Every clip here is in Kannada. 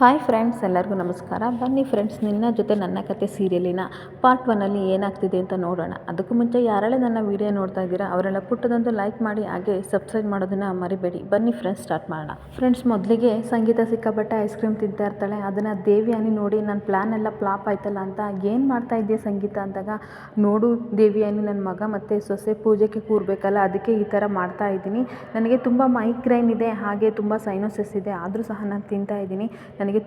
ಹಾಯ್ ಫ್ರೆಂಡ್ಸ್, ಎಲ್ಲರಿಗೂ ನಮಸ್ಕಾರ. ಬನ್ನಿ ಫ್ರೆಂಡ್ಸ್, ನಿನ್ನ ಜೊತೆ ನನ್ನ ಕತೆ ಸೀರಿಯಲಿನ ಪಾರ್ಟ್ ಒನ್ನಲ್ಲಿ ಏನಾಗ್ತಿದೆ ಅಂತ ನೋಡೋಣ. ಅದಕ್ಕೂ ಮುಂಚೆ ಯಾರೆಲ್ಲ ನನ್ನ ವಿಡಿಯೋ ನೋಡ್ತಾ ಇದ್ದೀರಾ, ಅವರೆಲ್ಲ ಪುಟ್ಟದೊಂದು ಲೈಕ್ ಮಾಡಿ, ಹಾಗೆ ಸಬ್ಸ್ಕ್ರೈಬ್ ಮಾಡೋದನ್ನು ಮರಿಬೇಡಿ. ಬನ್ನಿ ಫ್ರೆಂಡ್ಸ್ ಸ್ಟಾರ್ಟ್ ಮಾಡೋಣ. ಫ್ರೆಂಡ್ಸ್, ಮೊದಲಿಗೆ ಸಂಗೀತ ಸಿಕ್ಕಾಪಟ್ಟೆ ಐಸ್ ಕ್ರೀಮ್ ತಿಂತಾ ಇರ್ತಾಳೆ. ಅದನ್ನು ದೇವಿಯಾನಿ ನೋಡಿ ನನ್ನ ಪ್ಲ್ಯಾನ್ ಎಲ್ಲ ಫ್ಲಾಪ್ ಆಯ್ತಲ್ಲ ಅಂತ ಏನು ಮಾಡ್ತಾ ಇದೆಯಾ ಸಂಗೀತ? ಅಂದಾಗ, ನೋಡು ದೇವಿಯಾನಿ ನನ್ನ ಮಗ ಮತ್ತು ಸೊಸೆ ಪೂಜೆಗೆ ಕೂರಬೇಕಲ್ಲ, ಅದಕ್ಕೆ ಈ ಥರ ಮಾಡ್ತಾ ಇದ್ದೀನಿ. ನನಗೆ ತುಂಬ ಮೈಗ್ರೈನ್ ಇದೆ, ಹಾಗೆ ತುಂಬ ಸೈನೋಸಿಸ್ ಇದೆ, ಆದರೂ ಸಹ ನಾನು ತಿಂತಾ ಇದ್ದೀನಿ.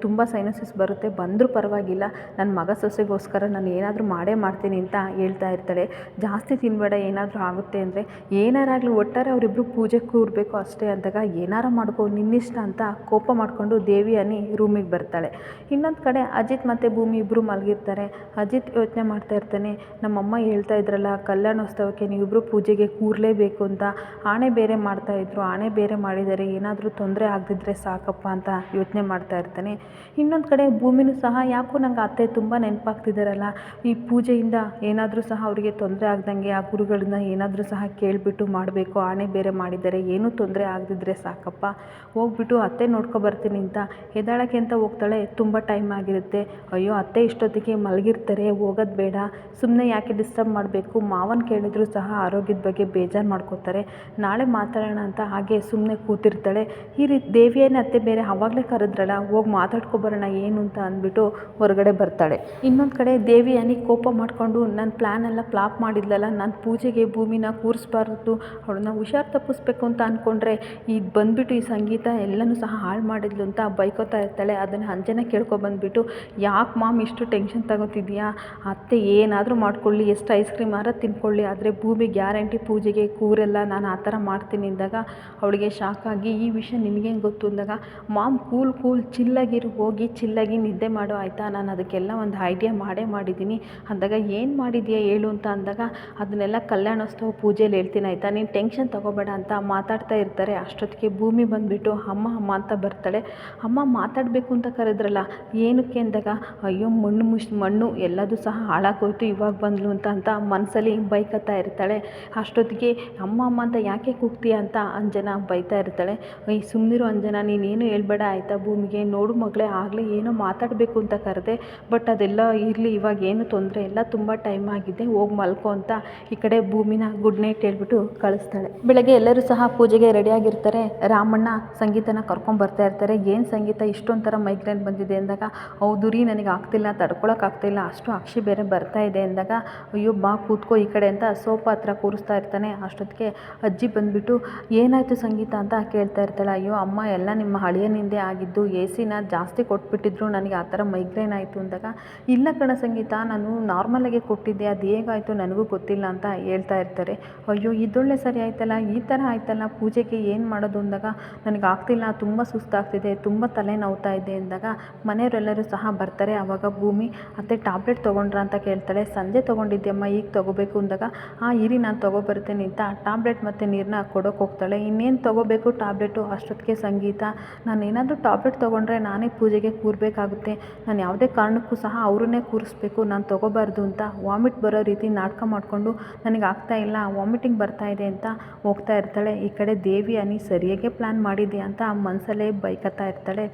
ತುಂಬ ಸೈನಸಿಸ್ ಬರುತ್ತೆ, ಬಂದರೂ ಪರವಾಗಿಲ್ಲ ನನ್ನ ಮಗ ಸೊಸೆಗೋಸ್ಕರ ನಾನು ಏನಾದರೂ ಮಾಡೇ ಮಾಡ್ತೀನಿ ಅಂತ ಹೇಳ್ತಾ ಇರ್ತಾಳೆ. ಜಾಸ್ತಿ ತಿನ್ಬೇಡ, ಏನಾದರೂ ಆಗುತ್ತೆ ಅಂದರೆ ಏನಾರಾಗಲಿ ಒಟ್ಟಾರೆ ಅವರಿಬ್ಬರು ಪೂಜೆ ಕೂರಬೇಕು ಅಷ್ಟೇ ಅಂದಾಗ ಏನಾರ ಮಾಡ್ಕೋ, ನಿನ್ನಿಷ್ಟ ಅಂತ ಕೋಪ ಮಾಡಿಕೊಂಡು ದೇವಿ ಅನಿ ರೂಮಿಗೆ ಬರ್ತಾಳೆ. ಇನ್ನೊಂದು ಕಡೆ ಅಜಿತ್ ಮತ್ತು ಭೂಮಿ ಇಬ್ಬರು ಮಲಗಿರ್ತಾರೆ. ಅಜಿತ್ ಯೋಚನೆ ಮಾಡ್ತಾ ಇರ್ತಾನೆ, ನಮ್ಮಮ್ಮ ಹೇಳ್ತಾ ಇದ್ರಲ್ಲ, ಕಲ್ಯಾಣೋತ್ಸವಕ್ಕೆ ನೀವಿಬ್ಬರು ಪೂಜೆಗೆ ಕೂರಲೇಬೇಕು ಅಂತ. ಆಣೆ ಬೇರೆ ಮಾಡ್ತಾಯಿದ್ರು ಆಣೆ ಬೇರೆ ಮಾಡಿದ್ದಾರೆ ಏನಾದರೂ ತೊಂದರೆ ಆಗದಿದ್ರೆ ಸಾಕಪ್ಪ ಅಂತ ಯೋಚನೆ ಮಾಡ್ತಾ ಇರ್ತಾನೆ. ಇನ್ನೊಂದು ಕಡೆ ಭೂಮಿನೂ ಸಹ ಯಾಕೋ ನಂಗೆ ಅತ್ತೆ ತುಂಬ ನೆನಪಾಗ್ತಿದ್ದಾರಲ್ಲ ಈ ಪೂಜೆಯಿಂದ ಏನಾದರೂ ಸಹ ಅವರಿಗೆ ತೊಂದರೆ ಆಗ್ದಂಗೆ, ಆ ಗುರುಗಳನ್ನ ಏನಾದರೂ ಸಹ ಕೇಳಿಬಿಟ್ಟು ಮಾಡಬೇಕು, ಆಣೆ ಬೇರೆ ಮಾಡಿದ್ದಾರೆ, ಏನೂ ತೊಂದರೆ ಆಗದಿದ್ರೆ ಸಾಕಪ್ಪ? ಹೋಗ್ಬಿಟ್ಟು ಅತ್ತೆ ನೋಡ್ಕೊಬರ್ತೀನಿ ಅಂತ ಎದ್ದಾಳಕ್ಕೆ ಅಂತ ಹೋಗ್ತಾಳೆ, ತುಂಬ ಟೈಮ್ ಆಗಿರುತ್ತೆ. ಅಯ್ಯೋ, ಅತ್ತೆ ಇಷ್ಟೊತ್ತಿಗೆ ಮಲಗಿರ್ತಾರೆ, ಹೋಗೋದು ಬೇಡ. ಸುಮ್ಮನೆ ಯಾಕೆ ಡಿಸ್ಟರ್ಬ್ ಮಾಡಬೇಕು? ಮಾವನ ಕೇಳಿದ್ರು ಸಹ ಆರೋಗ್ಯದ ಬಗ್ಗೆ ಬೇಜಾರು ಮಾಡ್ಕೋತಾರೆ. ನಾಳೆ ಮಾತಾಡೋಣ ಅಂತ ಹಾಗೆ ಸುಮ್ಮನೆ ಕೂತಿರ್ತಾಳೆ. ಈ ರೀತಿ ದೇವಿಯನ್ನು ಅತ್ತೆ ಬೇರೆ ಆವಾಗಲೇ ಕರೆದ್ರಲ್ಲ, ಹೋಗಿ ಮಾತಾಡ್ಕೊಬರೋಣ ಏನು ಅಂತ ಅಂದ್ಬಿಟ್ಟು ಹೊರಗಡೆ ಬರ್ತಾಳೆ. ಇನ್ನೊಂದು ಕಡೆ ದೇವಿ ಅನಿ ಕೋಪ ಮಾಡಿಕೊಂಡು ನನ್ನ ಪ್ಲ್ಯಾನೆಲ್ಲ ಫ್ಲಾಪ್ ಮಾಡಿದ್ಲಲ್ಲ, ನಾನು ಪೂಜೆಗೆ ಭೂಮಿನ ಕೂರಿಸ್ಬಾರ್ದು, ಅವಳನ್ನ ಹುಷಾರು ತಪ್ಪಿಸ್ಬೇಕು ಅಂತ ಅಂದ್ಕೊಂಡ್ರೆ ಇದು ಬಂದುಬಿಟ್ಟು ಈ ಸಂಗೀತ ಎಲ್ಲನೂ ಸಹ ಹಾಳು ಮಾಡಿದ್ಲು ಅಂತ ಬೈಕೋತಾ ಇರ್ತಾಳೆ. ಅದನ್ನು ಅಂಜನ ಕೇಳ್ಕೊಬಂದ್ಬಿಟ್ಟು ಯಾಕೆ ಮಾಮ್ ಇಷ್ಟು ಟೆನ್ಷನ್ ತಗೋತಿದ್ಯಾ? ಅತ್ತೆ ಏನಾದರೂ ಮಾಡ್ಕೊಳ್ಳಿ, ಎಷ್ಟು ಐಸ್ ಕ್ರೀಮ್ ಆರ ತಿನ್ಕೊಳ್ಳಿ, ಆದರೆ ಭೂಮಿ ಗ್ಯಾರಂಟಿ ಪೂಜೆಗೆ ಕೂರೆಲ್ಲ ನಾನು ಆ ಥರ ಮಾಡ್ತೀನಿ ಅಂದಾಗ, ಅವಳಿಗೆ ಶಾಕ್ ಆಗಿ, ಈ ವಿಷಯ ನಿನಗೇನು ಗೊತ್ತು? ಅಂದಾಗ, ಮಾಮ್ ಕೂಲ್ ಕೂಲ್ ಹೋಗಿ ಚಿಲ್ಲಾಗಿ ನಿದ್ದೆ ಮಾಡು ಆಯಿತಾ? ನಾನು ಅದಕ್ಕೆಲ್ಲ ಒಂದು ಐಡಿಯಾ ಮಾಡೇ ಮಾಡಿದ್ದೀನಿ ಅಂದಾಗ ಏನು ಮಾಡಿದ್ಯಾ ಹೇಳು ಅಂತ ಅಂದಾಗ ಅದನ್ನೆಲ್ಲ ಕಲ್ಯಾಣೋತ್ಸವ ಪೂಜೆಯಲ್ಲಿ ಹೇಳ್ತೀನಿ ಆಯಿತಾ? ನೀನು ಟೆನ್ಷನ್ ತೊಗೋಬೇಡ ಅಂತ ಮಾತಾಡ್ತಾ ಇರ್ತಾರೆ. ಅಷ್ಟೊತ್ತಿಗೆ ಭೂಮಿ ಬಂದುಬಿಟ್ಟು ಅಮ್ಮ ಅಮ್ಮ ಅಂತ ಬರ್ತಾಳೆ. ಅಮ್ಮ ಮಾತಾಡಬೇಕು ಅಂತ ಕರೆದ್ರಲ್ಲ, ಏನಕ್ಕೆ ಅಂದಾಗ, ಅಯ್ಯೋ, ಮಣ್ಣು ಮುಷ್, ಮಣ್ಣು ಎಲ್ಲದೂ ಸಹ ಹಾಳಾಗೋಯ್ತು, ಇವಾಗ ಬಂದ್ಲು ಅಂತ ಅಂತ ಮನಸ್ಸಲ್ಲಿ ಬೈಕತ್ತಾ ಇರ್ತಾಳೆ. ಅಷ್ಟೊತ್ತಿಗೆ ಅಮ್ಮ ಅಮ್ಮ ಅಂತ ಯಾಕೆ ಕೂಗ್ತೀಯ ಅಂತ ಅಂಜನ ಬೈತಾ ಇರ್ತಾಳೆ. ಸುಮ್ಮನಿರು ಅಂಜನ ನೀನೇನು ಹೇಳ್ಬೇಡ ಆಯಿತಾ ಭೂಮಿಗೆ? ನೋಡು ಮಗಳೇ ಆಗಲಿ, ಏನೋ ಮಾತಾಡಬೇಕು ಅಂತ ಕರೆದೆ. ಬಟ್ ಅದೆಲ್ಲ ಇರಲಿ, ಇವಾಗ ಏನು ತೊಂದರೆ ಇಲ್ಲ. ತುಂಬ ಟೈಮ್ ಆಗಿದೆ. ಹೋಗಿ ಮಲ್ಕೊ ಅಂತ ಈ ಕಡೆ ಭೂಮಿನ ಗುಡ್ ನೈಟ್ ಹೇಳ್ಬಿಟ್ಟು ಕಳಿಸ್ತಾಳೆ. ಬೆಳಗ್ಗೆ ಎಲ್ಲರೂ ಸಹ ಪೂಜೆಗೆ ರೆಡಿಯಾಗಿರ್ತಾರೆ ರಾಮಣ್ಣ ಸಂಗೀತನ ಕರ್ಕೊಂಡು ಬರ್ತಾ ಇರ್ತಾರೆ. ಏನು ಸಂಗೀತ? ಇಷ್ಟೊಂಥರ ಮೈಗ್ರೇನ್ ಬಂದಿದೆ ಅಂದಾಗ ಹೌದು ರೀ ನನಗೆ ಆಗ್ತಿಲ್ಲ ತಡ್ಕೊಳಕ್ಕಾಗ್ತಿಲ್ಲ ಅಷ್ಟು ಅಕ್ಷಿ ಬೇರೆ ಬರ್ತಾ ಇದೆ ಅಂದಾಗ, ಅಯ್ಯೋ, ಬಾ, ಕೂತ್ಕೋ ಈ ಕಡೆ ಅಂತ ಸೋಫಾ ಹತ್ರ ಕೂರಿಸ್ತಾ ಇರ್ತಾನೆ. ಅಷ್ಟೊತ್ತಿಗೆ ಅಜ್ಜಿ ಬಂದುಬಿಟ್ಟು, ಏನಾಯಿತು ಸಂಗೀತ? ಅಂತ ಕೇಳ್ತಾ ಇರ್ತಾಳೆ. ಅಯ್ಯೋ, ಅಮ್ಮ ಎಲ್ಲ ನಿಮ್ಮ ಹಳೆಯನಿಂದೆ ಆಗಿದ್ದು, ಎ ಸಿನ ಜಾಸ್ತಿ ಕೊಟ್ಬಿಟ್ಟಿದ್ರು, ನನಗೆ ಆ ಥರ ಮೈಗ್ರೇನ್ ಆಯಿತು ಅಂದಾಗ, ಇಲ್ಲ ಕಣ ಸಂಗೀತ, ನಾನು ನಾರ್ಮಲಾಗೆ ಕೊಟ್ಟಿದ್ದೆ, ಅದು ಹೇಗಾಯಿತು ನನಗೂ ಗೊತ್ತಿಲ್ಲ ಅಂತ ಹೇಳ್ತಾ ಇರ್ತಾರೆ. ಅಯ್ಯೋ ಇದೊಳ್ಳೆ ಸರಿ ಆಯ್ತಲ್ಲ, ಈ ಥರ ಆಯ್ತಲ್ಲ, ಪೂಜೆಗೆ ಏನು ಮಾಡೋದು ಅಂದಾಗ, ನನಗೆ ಆಗ್ತಿಲ್ಲ, ತುಂಬ ಸುಸ್ತಾಗ್ತಿದೆ, ತುಂಬ ತಲೆ ನೋವ್ತಾ ಇದೆ ಅಂದಾಗ, ಮನೆಯವರೆಲ್ಲರೂ ಸಹ ಬರ್ತಾರೆ ಆವಾಗ ಭೂಮಿ, ಅತ್ತೆ ಟ್ಯಾಬ್ಲೆಟ್ ತೊಗೊಂಡ್ರ ಅಂತ ಕೇಳ್ತಾಳೆ, ಸಂಜೆ ತೊಗೊಂಡಿದ್ಯಮ್ಮ, ಈಗ ತೊಗೋಬೇಕು ಅಂದಾಗ, ಆ, ಇರಿ, ನಾನು ತೊಗೊಬರ್ತೇನೆ ಅಂತ ಟ್ಯಾಬ್ಲೆಟ್ ಮತ್ತು ನೀರನ್ನ ಕೊಡೋಕೆ ಹೋಗ್ತಾಳೆ. ಇನ್ನೇನು ತೊಗೋಬೇಕು ಟ್ಯಾಬ್ಲೆಟು ಅಷ್ಟೊತ್ತಿಗೆ ಸಂಗೀತ. ನಾನು ಏನಾದರೂ ಟ್ಯಾಬ್ಲೆಟ್ ತೊಗೊಂಡ್ರೆ ನಾನೇ ಪೂಜೆಗೆ ಕೂರಬೇಕಾಗುತ್ತೆ. ನಾನು ಯಾವುದೇ ಕಾರಣಕ್ಕೂ ಸಹ ಅವರನ್ನೇ ಕೂರಿಸ್ಬೇಕು, ನಾನು ತೊಗೋಬಾರ್ದು ಅಂತ ವಾಮಿಟ್ ಬರೋ ರೀತಿ ನಾಟಕ ಮಾಡಿಕೊಂಡು ನನಗೆ ಆಗ್ತಾ ಇಲ್ಲ, ವಾಮಿಟಿಂಗ್ ಬರ್ತಾ ಇದೆ ಅಂತ ಹೋಗ್ತಾ ಇರ್ತಾಳೆ. ಈ ಕಡೆ ದೇವಿ, ಅನಿ ಸರಿಯಾಗೇ ಪ್ಲ್ಯಾನ್ ಮಾಡಿದ್ಯಾ ಅಂತ ಮನಸಲ್ಲೇ ಬೈಕತ್ತಾ ಇರ್ತಾಳೆ.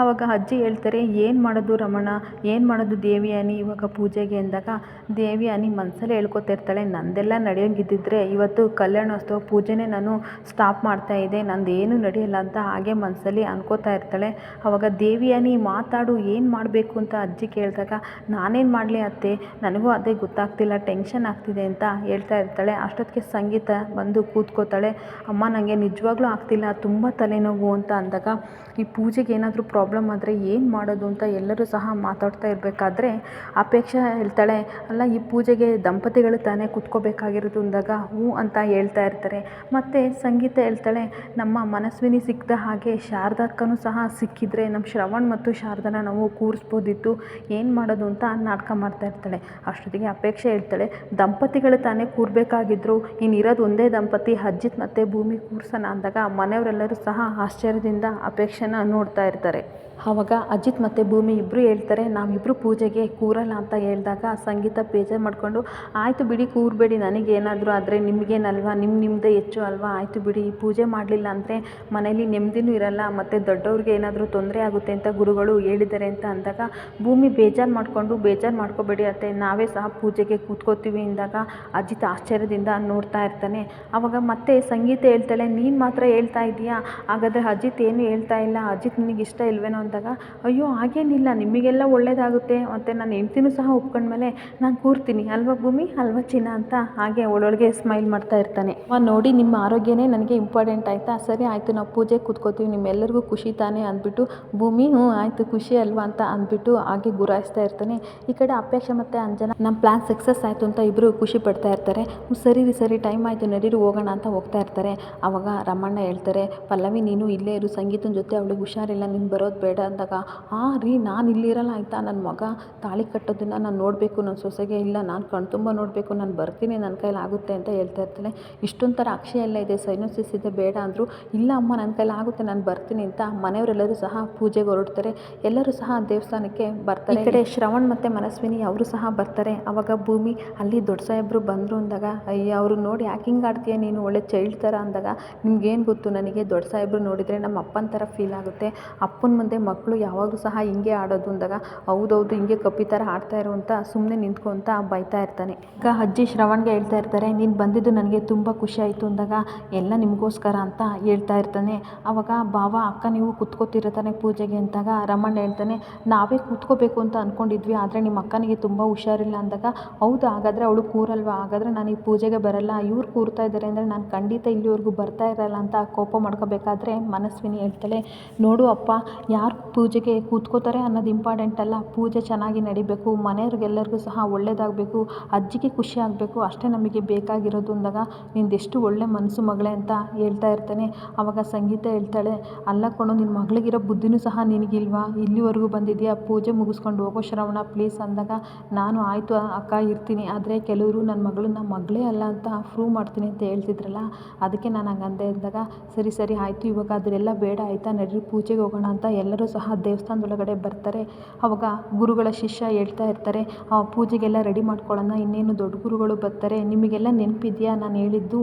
ಆವಾಗ ಅಜ್ಜಿ ಹೇಳ್ತಾರೆ, ಏನು ಮಾಡೋದು ರಮಣ? ಏನು ಮಾಡೋದು ದೇವಿಯಾನಿ ಇವಾಗ ಪೂಜೆಗೆ ಅಂದಾಗ ದೇವಿಯಾನಿ ಮನಸಲ್ಲೇ ಹೇಳ್ಕೊತಾ ಇರ್ತಾಳೆ. ನಂದೆಲ್ಲ ನಡೆಯೋಂಗಿದ್ದಿದ್ರೆ ಇವತ್ತು ಕಲ್ಯಾಣೋತ್ಸವ ಪೂಜೆನೇ ನಾನು ಸ್ಟಾಪ್ ಮಾಡ್ತಾ ಇದ್ದೆ. ನಂದು ಏನೂ ನಡೆಯಲ್ಲ ಅಂತ ಹಾಗೆ ಮನಸ್ಸಲ್ಲಿ ಅನ್ಕೋತಾ ಇರ್ತಾಳೆ. ಆವಾಗ ದೇವಿಯಾನಿ ಮಾತಾಡು. ಏನು ಮಾಡಬೇಕು? ಅಂತ ಅಜ್ಜಿ ಕೇಳಿದಾಗ, ನಾನೇನು ಮಾಡಲಿ ಅತ್ತೆ? ನನಗೂ ಅದೇ ಗೊತ್ತಾಗ್ತಿಲ್ಲ. ಟೆನ್ಷನ್ ಆಗ್ತಿದೆ ಅಂತ ಹೇಳ್ತಾ ಇರ್ತಾಳೆ. ಅಷ್ಟೊತ್ತಿಗೆ ಸಂಗೀತ ಬಂದು ಕೂತ್ಕೋತಾಳೆ. ಅಮ್ಮ ನನಗೆ ನಿಜವಾಗ್ಲೂ ಆಗ್ತಿಲ್ಲ. ತುಂಬ ತಲೆನೋವು ಅಂತ ಅಂದಾಗ, ಈ ಪೂಜೆಗೆ ಏನಾದರೂ ಪ್ರಾಬ್ಲಮ್ ಆದರೆ ಏನು ಮಾಡೋದು ಅಂತ ಎಲ್ಲರೂ ಸಹ ಮಾತಾಡ್ತಾ ಇರಬೇಕಾದ್ರೆ ಅಪೇಕ್ಷಾ ಹೇಳ್ತಾಳೆ, ಅಲ್ಲ, ಈ ಪೂಜೆಗೆ ದಂಪತಿಗಳು ತಾನೇ ಕೂತ್ಕೋಬೇಕಾಗಿರೋದು ಅಂದಾಗ ಹ್ಞೂ ಅಂತ ಹೇಳ್ತಾ ಇರ್ತಾರೆ. ಮತ್ತು ಸಂಗೀತ ಹೇಳ್ತಾಳೆ, ನಮ್ಮ ಮನಸ್ವಿನಿ ಸಿಕ್ಕದ ಹಾಗೆ ಶಾರದಕ್ಕನೂ ಸಹ ಸಿಕ್ಕಿದ್ರೆ ನಮ್ಮ ಶ್ರವಣ್ ಮತ್ತು ಶಾರದನ ನಾವು ಕೂರಿಸ್ಬೋದಿತ್ತು, ಏನು ಮಾಡೋದು ಅಂತ ನಾಟಕ ಮಾಡ್ತಾ ಇರ್ತಾಳೆ. ಅಷ್ಟೊತ್ತಿಗೆ ಅಪೇಕ್ಷೆ ಹೇಳ್ತಾಳೆ, ದಂಪತಿಗಳು ತಾನೇ ಕೂರಬೇಕಾಗಿದ್ರು ಇನ್ನಿರೋದು ಒಂದೇ ದಂಪತಿ ಅಜ್ಜಿತ್ ಮತ್ತು ಭೂಮಿ ಕೂರ್ಸೋಣ ಅಂದಾಗ ಮನೆಯವರೆಲ್ಲರೂ ಸಹ ಆಶ್ಚರ್ಯದಿಂದ ಅಪೇಕ್ಷೆನ ನೋಡ್ತಾ ಇರ್ತಾರೆ. ಆವಾಗ ಅಜಿತ್ ಮತ್ತು ಭೂಮಿ ಇಬ್ಬರು ಹೇಳ್ತಾರೆ ನಾವಿಬ್ಬರು ಪೂಜೆಗೆ ಕೂರಲ್ಲ ಅಂತ ಹೇಳಿದಾಗ ಸಂಗೀತ ಬೇಜಾರು ಮಾಡಿಕೊಂಡು, ಆಯಿತು ಬಿಡಿ ಕೂರಬೇಡಿ, ನನಗೇನಾದರೂ ಆದರೆ ನಿಮಗೇನಲ್ವಾ ನಿಮ್ಮ ನಿಮ್ಮದೇ ಹೆಚ್ಚು ಅಲ್ವಾ, ಆಯಿತು ಬಿಡಿ, ಪೂಜೆ ಮಾಡಲಿಲ್ಲ ಅಂದರೆ ಮನೇಲಿ ನೆಮ್ಮದಿನೂ ಇರಲ್ಲ, ಮತ್ತು ದೊಡ್ಡವ್ರಿಗೆ ಏನಾದರೂ ತೊಂದರೆ ಆಗುತ್ತೆ ಅಂತ ಗುರುಗಳು ಹೇಳಿದ್ದಾರೆ ಅಂತ ಅಂದಾಗ ಭೂಮಿ ಬೇಜಾರು ಮಾಡಿಕೊಂಡು, ಬೇಜಾರು ಮಾಡ್ಕೋಬೇಡಿ ಅತ್ತೆ, ನಾವೇ ಸಹ ಪೂಜೆಗೆ ಕೂತ್ಕೋತೀವಿ ಅಂದಾಗ ಅಜಿತ್ ಆಶ್ಚರ್ಯದಿಂದ ನೋಡ್ತಾ ಇರ್ತಾನೆ. ಆವಾಗ ಮತ್ತೆ ಸಂಗೀತ ಹೇಳ್ತಾಳೆ, ನೀನು ಮಾತ್ರ ಹೇಳ್ತಾ ಇದೀಯಾ? ಹಾಗಾದರೆ ಅಜಿತ್ ಏನು ಹೇಳ್ತಾ ಇಲ್ಲ, ಅಜಿತ್ ನಿನಗೆ ಇಷ್ಟ ಇಲ್ವೇನೋ ಅಂದಾಗ, ಅಯ್ಯೋ, ಹಾಗೇನಿಲ್ಲ, ನಿಮಗೆಲ್ಲ ಒಳ್ಳೇದಾಗುತ್ತೆ. ಮತ್ತು ನನ್ನ ಹೆಂಡ್ತಿನೂ ಸಹ ಒಪ್ಕೊಂಡ್ಮೇಲೆ ನಾನು ಕೂರ್ತೀನಿ. ಅಲ್ವಾ ಭೂಮಿ? ಅಲ್ವಾ ಚಿನ್ನ? ಅಂತ ಹಾಗೆ ಒಳೊಳಗೆ ಸ್ಮೈಲ್ ಮಾಡ್ತಾ ಇರ್ತಾನೆ. ಅವ ನೋಡಿ, ನಿಮ್ಮ ಆರೋಗ್ಯನೇ ನನಗೆ ಇಂಪಾರ್ಟೆಂಟ್ ಆಯಿತಾ? ಸರಿ, ಆಯಿತು, ನಾವು ಪೂಜೆಗೆ ಕೂತ್ಕೋತೀವಿ. ನಿಮ್ಮೆಲ್ಲರಿಗೂ ಖುಷಿ ತಾನೇ ಅಂದ್ಬಿಟ್ಟು, ಭೂಮಿ, ಹ್ಞೂ, ಆಯಿತು, ಖುಷಿ ಅಲ್ವಾ? ಅಂತ ಅಂದ್ಬಿಟ್ಟು ಹಾಗೆ ಗುರಾಯಿಸ್ತಾ ಇರ್ತಾನೆ. ಈ ಕಡೆ ಅಪೇಕ್ಷೆ ಮತ್ತು ಅಂಜನ ನಮ್ಮ ಪ್ಲ್ಯಾನ್ ಸಕ್ಸಸ್ ಆಯಿತು ಅಂತ ಇಬ್ಬರು ಖುಷಿ ಪಡ್ತಾ ಇರ್ತಾರೆ. ಸರಿ ಸರಿ ಟೈಮ್ ಆಯಿತು. ನಡೀರಿ, ಹೋಗೋಣ ಅಂತ ಹೋಗ್ತಾ ಇರ್ತಾರೆ. ಆವಾಗ ರಮಣ್ಣ ಹೇಳ್ತಾರೆ, ಪಲ್ಲವಿ, ನೀನು ಇಲ್ಲೇ ಇರು. ಸಂಗೀತನ ಜೊತೆ, ಅವಳಿಗೆ ಹುಷಾರಿಲ್ಲ. ನೀನು ಬರೋದು ಬೇಡ ಅಂದಾಗ ಹಾಂ ರೀ, ನಾನು ಇಲ್ಲಿರಲ್ಲ ಆಯಿತಾ? ನನ್ನ ಮಗ ತಾಳಿ ಕಟ್ಟೋದನ್ನು ನಾನು ನೋಡಬೇಕು ನನ್ನ ಸೊಸೆಗೆ ಇಲ್ಲ, ನಾನು ಕಣ್ತುಂಬ ನೋಡಬೇಕು, ನಾನು ಬರ್ತೀನಿ ನನ್ನ ಕೈಲಿ ಆಗುತ್ತೆ ಅಂತ ಹೇಳ್ತಾ ಇರ್ತಾಳೆ ಇಷ್ಟೊಂದು ಥರ ಅಕ್ಷಯ ಎಲ್ಲ ಇದೆ, ಸೈನೋಸಿಸ್ ಇದೆ, ಬೇಡ ಅಂದರು, ಇಲ್ಲ ಅಮ್ಮ ನನ್ನ ಕೈಲಿ ಆಗುತ್ತೆ, ನಾನು ಬರ್ತೀನಿ ಅಂತ ಮನೆಯವರೆಲ್ಲರೂ ಸಹ ಪೂಜೆಗೆ ಹೊರಡ್ತಾರೆ. ಎಲ್ಲರೂ ಸಹ ದೇವಸ್ಥಾನಕ್ಕೆ ಬರ್ತಾರೆ. ಈ ಕಡೆ ಶ್ರವಣ್ ಮತ್ತು ಮನಸ್ವಿನಿ ಅವರು ಸಹ ಬರ್ತಾರೆ. ಆವಾಗ ಭೂಮಿ ಅಲ್ಲಿ ದೊಡ್ಡ ಸಾಹೇಬರು ಬಂದರು ಅಂದಾಗ, ಅಯ್ಯ, ಅವರು ನೋಡಿ ಯಾಕೆ ಹಿಂಗೆ ನೀನು? ಒಳ್ಳೆ ಚೈಲ್ಡ್ ಥರ ಅಂದಾಗ, ನಿಮ್ಗೇನು ಗೊತ್ತು? ನನಗೆ ದೊಡ್ಡ ಸಾಹೇಬರು ನೋಡಿದರೆ ನಮ್ಮ ಅಪ್ಪನ ಥರ ಫೀಲ್ ಆಗುತ್ತೆ. ಅಪ್ಪನ ಮುಂದೆ ಮಕ್ಕಳು ಯಾವಾಗಲೂ ಸಹ ಹಿಂಗೆ ಆಡೋದು ಅಂದಾಗ ಹೌದೌದು ಹಿಂಗೆ ಕಪ್ಪಿ ಥರ ಆಡ್ತಾ ಇರು ಅಂತ ಸುಮ್ಮನೆ ನಿಂತ್ಕೊಂತ ಬೈತಾ ಇರ್ತಾನೆ. ಈಗ ಅಜ್ಜಿ ಶ್ರವಣ್ಗೆ ಹೇಳ್ತಾ ಇರ್ತಾರೆ, ನೀನು ಬಂದಿದ್ದು ನನಗೆ ತುಂಬ ಖುಷಿ ಆಯಿತು ಅಂದಾಗ ಎಲ್ಲ ನಿಮಗೋಸ್ಕರ ಅಂತ ಹೇಳ್ತಾ ಇರ್ತಾನೆ. ಆವಾಗ ಬಾವ ಅಕ್ಕ, ನೀವು ಕುತ್ಕೋತಿರ್ತಾನೆ ಪೂಜೆಗೆ ಅಂದಾಗ ರಮಣ್ಣ ಹೇಳ್ತಾನೆ, ನಾವೇ ಕೂತ್ಕೋಬೇಕು ಅಂತ ಅಂದ್ಕೊಂಡಿದ್ವಿ ಆದರೆ ನಿಮ್ಮ ಅಕ್ಕನಿಗೆ ತುಂಬ ಹುಷಾರಿಲ್ಲ ಅಂದಾಗ ಹೌದು, ಹಾಗಾದರೆ ಅವಳು ಕೂರಲ್ವಾ? ಹಾಗಾದರೆ ನಾನು ಈ ಪೂಜೆಗೆ ಬರಲ್ಲ. ಇವ್ರು ಕೂರ್ತಾ ಇದ್ದಾರೆ ಅಂದರೆ ನಾನು ಖಂಡಿತ ಇಲ್ಲಿವರೆಗೂ ಬರ್ತಾ ಇರಲ್ಲ ಅಂತ ಕೋಪ ಮಾಡ್ಕೋಬೇಕಾದ್ರೆ ಮನಸ್ವಿನಿ ಹೇಳ್ತಾಳೆ, ನೋಡು ಅಪ್ಪ ಯಾರು ಪೂಜೆಗೆ ಕೂತ್ಕೋತಾರೆ ಅನ್ನೋದು ಇಂಪಾರ್ಟೆಂಟ್ ಅಲ್ಲ. ಪೂಜೆ ಚೆನ್ನಾಗಿ ನಡಿಬೇಕು, ಮನೆಯವ್ರಿಗೆಲ್ಲರಿಗೂ ಸಹ ಒಳ್ಳೆಯದಾಗಬೇಕು ಅಜ್ಜಿಗೆ ಖುಷಿ ಆಗಬೇಕು, ಅಷ್ಟೇ ನಮಗೆ ಬೇಕಾಗಿರೋದು ಅಂದಾಗ ನಿಂದೆಷ್ಟು ಒಳ್ಳೆ ಮನಸ್ಸು ಮಗಳೇ ಅಂತ ಹೇಳ್ತಾ ಇರ್ತಾನೆ. ಆವಾಗ ಸಂಗೀತ ಹೇಳ್ತಾಳೆ, ಅಲ್ಲ ಕಣೋ ನಿನ್ನ ಮಗಳಿಗಿರೋ ಬುದ್ಧಿನೂ ಸಹ ನಿನಗಿಲ್ವಾ? ಇಲ್ಲಿವರೆಗೂ ಬಂದಿದೆಯಾ? ಪೂಜೆ ಮುಗಿಸ್ಕೊಂಡು ಹೋಗೋ ಶ್ರವಣ ಪ್ಲೀಸ್ ಅಂದಾಗ, ನಾನು ಆಯಿತು ಅಕ್ಕ, ಇರ್ತೀನಿ. ಆದರೆ ಕೆಲವರು ನನ್ನ ಮಗಳನ್ನ ಮಗಳೇ ಅಲ್ಲ ಅಂತ ಪ್ರೂವ್ ಮಾಡ್ತೀನಿ ಅಂತ ಹೇಳ್ತಿದ್ರಲ್ಲ, ಅದಕ್ಕೆ ನಾನು ಹಂಗೆ ಅಂದೆ ಅಂದಾಗ, ಸರಿ ಸರಿ, ಆಯಿತು. ಇವಾಗ ಅದರೆಲ್ಲ ಬೇಡ, ಆಯಿತಾ? ನಡೀರಿ, ಪೂಜೆಗೆ ಹೋಗೋಣ ಅಂತ ಎಲ್ಲರೂ ಸಹ ದೇವಸ್ಥಾನದೊಳಗಡೆ ಬರ್ತಾರೆ. ಅವಾಗ ಗುರುಗಳ ಶಿಷ್ಯ ಹೇಳ್ತಾ ಇರ್ತಾರೆ, ಆ ಪೂಜೆಗೆಲ್ಲ ರೆಡಿ ಮಾಡ್ಕೊಳ್ಳೋಣ, ಇನ್ನೇನು ದೊಡ್ಡ ಗುರುಗಳು ಬರ್ತಾರೆ, ನಿಮಗೆಲ್ಲ ನೆನಪಿದೆಯಾ? ನಾನು ಹೇಳಿದ್ದು,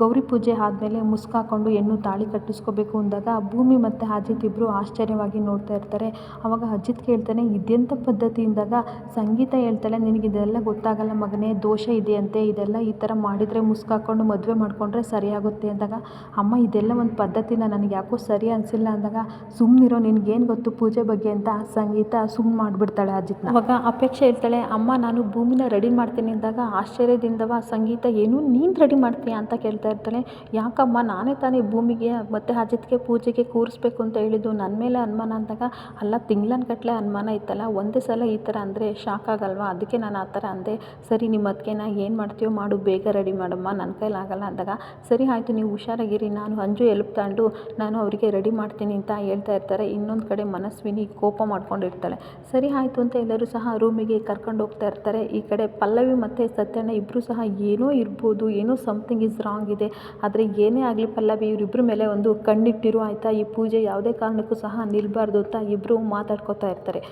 ಗೌರಿ ಪೂಜೆ ಆದಮೇಲೆ ಮುಸ್ಕಾಕೊಂಡು ಹೆಣ್ಣು ತಾಳಿ ಕಟ್ಟಿಸ್ಕೋಬೇಕು ಅಂದಾಗ ಭೂಮಿ ಮತ್ತು ಅಜಿತ್ ಇಬ್ಬರು ಆಶ್ಚರ್ಯವಾಗಿ ನೋಡ್ತಾ ಇರ್ತಾರೆ. ಅವಾಗ ಅಜಿತ್ ಕೇಳ್ತಾನೆ ಇದೆಂಥ ಪದ್ಧತಿ ಅಂದಾಗ ಸಂಗೀತ ಹೇಳ್ತಾಳೆ, ನಿನಗೆ ಇದೆಲ್ಲ ಗೊತ್ತಾಗಲ್ಲ ಮಗನೇ, ದೋಷ ಇದೆಯಂತೆ, ಇದೆಲ್ಲ ಈ ಥರ ಮಾಡಿದರೆ ಮುಸ್ಕಾಕೊಂಡು ಮದುವೆ ಮಾಡಿಕೊಂಡ್ರೆ ಸರಿಯಾಗುತ್ತೆ ಅಂದಾಗ, ಅಮ್ಮ ಇದೆಲ್ಲ ಒಂದು ಪದ್ಧತಿನ ನನಗೆ ಯಾಕೋ ಸರಿ ಅನಿಸಿಲ್ಲ ಅಂದಾಗ ಸುಮ್ಮನಿರೋ ನಿನಗೇನು ಗೊತ್ತು ಪೂಜೆ ಬಗ್ಗೆ ಅಂತ ಸಂಗೀತ ಸುಮ್ಮನೆ ಮಾಡಿಬಿಡ್ತಾಳೆ ಅಜಿತ್ನ. ಅವಾಗ ಅಪೇಕ್ಷೆ ಇರ್ತಾಳೆ, ಅಮ್ಮ, ನಾನು ಭೂಮಿನ ರೆಡಿ ಮಾಡ್ತೀನಿ ಅಂದಾಗ ಆಶ್ಚರ್ಯದಿಂದವ, ಸಂಗೀತ, ಏನು ನೀನು ರೆಡಿ ಮಾಡ್ತೀಯ? ಅಂತ ಕೇಳ್ತಾ ಇರ್ತಾಳೆ. ಯಾಕಮ್ಮ, ನಾನೇ ತಾನೇ ಭೂಮಿಗೆ ಮತ್ತು ಅಜಿತ್ಗೆ ಪೂಜೆಗೆ ಕೂರಿಸ್ಬೇಕು ಅಂತ ಹೇಳಿದ್ದು ನನ್ನ ಮೇಲೆ ಅನುಮಾನ ಅಂದಾಗ ಅಲ್ಲ ತಿಂಗ್ಳನ್ಗಟ್ಲೆ ಅನುಮಾನ ಇತ್ತಲ್ಲ, ಒಂದೇ ಸಲ ಈ ಥರ ಅಂದರೆ ಶಾಕ್ ಆಗಲ್ವಾ? ಅದಕ್ಕೆ ನಾನು ಆ ಥರ ಅಂದೆ. ಸರಿ, ನಿಮ್ಮ ನಾ ಏನು ಮಾಡ್ತೀಯೋ ಮಾಡು, ಬೇಗ ರೆಡಿ ಮಾಡಮ್ಮ ನನ್ನ ಕೈಲಾಗಲ್ಲ ಅಂದಾಗ, ಸರಿ, ಆಯಿತು, ನೀವು ಹುಷಾರಾಗಿರಿ, ನಾನು ಅಂಜು ಎಲ್ಪ್ ತಗೊಂಡು ನಾನು ಅವರಿಗೆ ರೆಡಿ ಮಾಡ್ತೀನಿ ಅಂತ ಹೇಳ್ತಾ ಇರ್ತಾರೆ. ಇನ್ನೊಂದು ಕಡೆ ಮನಸ್ವಿನಿ ಕೋಪ ಮಾಡ್ಕೊಂಡಿರ್ತಾಳೆ. ಸರಿ ಆಯಿತು ಅಂತ ಎಲ್ಲರೂ ಸಹ ರೂಮಿಗೆ ಕರ್ಕೊಂಡು ಹೋಗ್ತಾ ಇರ್ತಾರೆ. ಈ ಕಡೆ ಪಲ್ಲವಿ ಮತ್ತು ಸತ್ಯಣ್ಣ ಇಬ್ಬರು ಸಹ ಏನೋ ಇರ್ಬೋದು, ಏನೋ ಸಮಥಿಂಗ್ ಇಸ್ ರಾಂಗ್ ಇದೆ. ಆದರೆ ಏನೇ ಆಗಲಿ ಪಲ್ಲವಿ ಇವರಿಬ್ಬರ ಮೇಲೆ ಒಂದು ಕಣ್ಣಿಟ್ಟಿರು, ಆಯಿತಾ? ಈ ಪೂಜೆ ಯಾವುದೇ ಕಾರಣಕ್ಕೂ ಸಹ ನಿಲ್ಲಬಾರ್ದು ಅಂತ ಇಬ್ಬರು ಮಾತಾಡ್ಕೋತಾ ಇರ್ತಾರೆ.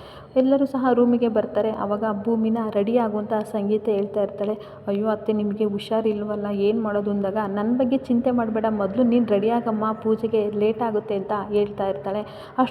ಎಲ್ಲರೂ ಸಹ ರೂಮಿಗೆ ಬರ್ತಾರೆ. ಆವಾಗ ಭೂಮಿನ ರೆಡಿ ಆಗುವಂಥ ಸಂಗೀತ ಹೇಳ್ತಾ ಇರ್ತಾಳೆ. ಅಯ್ಯೋ ಅತ್ತೆ, ನಿಮಗೆ ಹುಷಾರಿಲ್ವಲ್ಲ? ಏನು ಮಾಡೋದು ಅಂದಾಗ ನನ್ನ ಬಗ್ಗೆ ಚಿಂತೆ ಮಾಡಬೇಡ. ಮೊದಲು ನೀನು ರೆಡಿಯಾಗಮ್ಮ ಪೂಜೆಗೆ ಲೇಟ್ ಆಗುತ್ತೆ ಅಂತ ಹೇಳ್ತಾ ಇರ್ತಾಳೆ.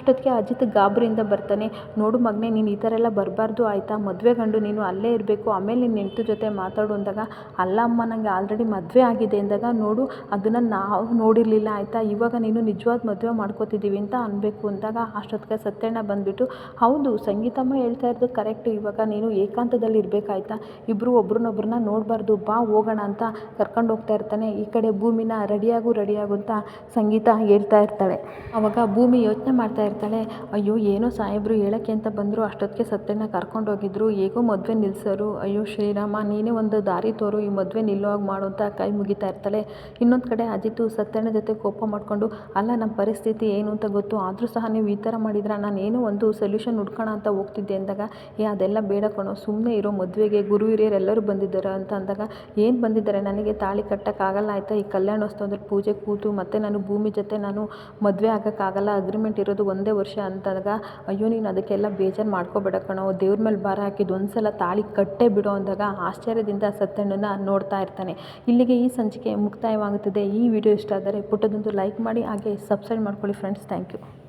ಅಷ್ಟೊತ್ತಿಗೆ ಅಜಿತ್ ಗಾಬರಿಯಿಂದ ಬರ್ತಾನೆ. ನೋಡು ಮಗನೇ, ನೀನು ಈ ಥರ ಎಲ್ಲ ಬರಬಾರ್ದು, ಆಯಿತಾ? ಮದುವೆ ಗಂಡು, ನೀನು ಅಲ್ಲೇ ಇರಬೇಕು. ಆಮೇಲೆ ನಿನ್ನ ಹೆಂಡ್ತಿ ಜೊತೆ ಮಾತಾಡು ಅಂದಾಗ, ಅಲ್ಲ ಅಮ್ಮ ನನಗೆ ಆಲ್ರೆಡಿ ಮದುವೆ ಆಗಿದೆ ಅಂದಾಗ, ನೋಡು, ಅದನ್ನು ನಾವು ನೋಡಿರಲಿಲ್ಲ, ಆಯಿತಾ? ಇವಾಗ ನೀನು ನಿಜವಾದ ಮದುವೆ ಮಾಡ್ಕೋತಿದ್ದೀವಿ ಅಂತ ಅನ್ನಬೇಕು ಅಂದಾಗ, ಅಷ್ಟೊತ್ತಿಗೆ ಸತ್ಯಣ್ಣ ಬಂದುಬಿಟ್ಟು, ಹೌದು, ಸಂಗೀತಮ್ಮ ಹೇಳ್ತಾ ಇರೋದು ಕರೆಕ್ಟ್. ಇವಾಗ ನೀನು ಏಕಾಂತದಲ್ಲಿ ಇರಬೇಕಾಯ್ತಾ ಇಬ್ಬರು ಒಬ್ರನ್ನೊಬ್ರನ್ನ ನೋಡಬಾರ್ದು. ಬಾ, ಹೋಗೋಣ ಅಂತ ಕರ್ಕೊಂಡು ಹೋಗ್ತಾ ಇರ್ತಾನೆ. ಈ ಕಡೆ ಭೂಮಿನ ರೆಡಿಯಾಗು ರೆಡಿಯಾಗು ಅಂತ ಸಂಗೀತ ಹೇಳ್ತಾ ಇರ್ತಾಳೆ. ಅವಾಗ ಭೂಮಿ ಯೋಚನೆ ಮಾಡ್ತಾ ಅಯ್ಯೋ, ಏನೋ ಸಾಹೇಬರು ಹೇಳೋಕ್ಕೆ ಅಂತ ಬಂದರು, ಅಷ್ಟೊತ್ತಿಗೆ ಸತ್ಯನ ಕರ್ಕೊಂಡೋಗಿದ್ರು ಹೇಗೋ ಮದುವೆ ನಿಲ್ಲಿಸೋರು ಅಯ್ಯೋ, ಶ್ರೀರಾಮ, ನೀನೇ ಒಂದು ದಾರಿ ತೋರು, ಈ ಮದುವೆ ನಿಲ್ಲುವಾಗ ಮಾಡು ಅಂತ ಕೈ ಮುಗಿತಾ ಇರ್ತಾಳೆ. ಇನ್ನೊಂದು ಕಡೆ ಅಜಿತು ಸತ್ಯನ ಜೊತೆ ಕೋಪ ಮಾಡಿಕೊಂಡು, ಅಲ್ಲ ನಮ್ಮ ಪರಿಸ್ಥಿತಿ ಏನು ಅಂತ ಗೊತ್ತು, ಆದರೂ ಸಹ ನೀವು ಈ ಥರ ಮಾಡಿದ್ರೆ ನಾನು ಏನೋ ಒಂದು ಸೊಲ್ಯೂಷನ್ ಹುಡ್ಕೋಣ ಅಂತ ಹೋಗ್ತಿದ್ದೆ ಅಂದಾಗ, ಏ, ಅದೆಲ್ಲ ಬೇಡ ಕಣೋ ಸುಮ್ಮನೆ ಇರೋ ಮದುವೆಗೆ ಗುರು ಹಿರಿಯರೆಲ್ಲರೂ ಬಂದಿದ್ದಾರೆ ಅಂತ ಅಂದಾಗ, ಏನು ಬಂದಿದ್ದಾರೆ? ನನಗೆ ತಾಳಿ ಕಟ್ಟೋಕ್ಕಾಗಲ್ಲ ಆಯಿತಾ? ಈ ಕಲ್ಯಾಣೋತ್ಸವದಲ್ಲಿ ಪೂಜೆ ಕೂತು ಮತ್ತು ನಾನು ಭೂಮಿ ಜೊತೆ ನಾನು ಮದುವೆ ಆಗೋಕ್ಕಾಗಲ್ಲ ಅಗ್ರಿಮೆಂಟ್ ಇರೋದು ಒಂದೇ ವರ್ಷ ವರ್ಷ ಅಂತಂದಾಗ ಅಯ್ಯೋ, ನೀನು ಅದಕ್ಕೆಲ್ಲ ಬೇಜಾರು ಮಾಡ್ಕೋಬೇಡ ಕಣೋ, ದೇವ್ರ ಮೇಲೆ ಭಾರ ಹಾಕಿದ್ದು ಒಂದು ಸಲ ತಾಳಿ ಕಟ್ಟೇ ಬಿಡು ಅಂದಾಗ ಆಶ್ಚರ್ಯದಿಂದ ಸತ್ಯಣ್ಣನ ನೋಡ್ತಾ ಇರ್ತಾನೆ. ಇಲ್ಲಿಗೆ ಈ ಸಂಚಿಕೆ ಮುಕ್ತಾಯವಾಗುತ್ತದೆ. ಈ ವಿಡಿಯೋ ಇಷ್ಟ ಆದರೆ ಪುಟ್ಟದೊಂದು ಲೈಕ್ ಮಾಡಿ, ಹಾಗೆ ಸಬ್ಸ್ಕ್ರೈಬ್ ಮಾಡ್ಕೊಳ್ಳಿ ಫ್ರೆಂಡ್ಸ್. Thank you.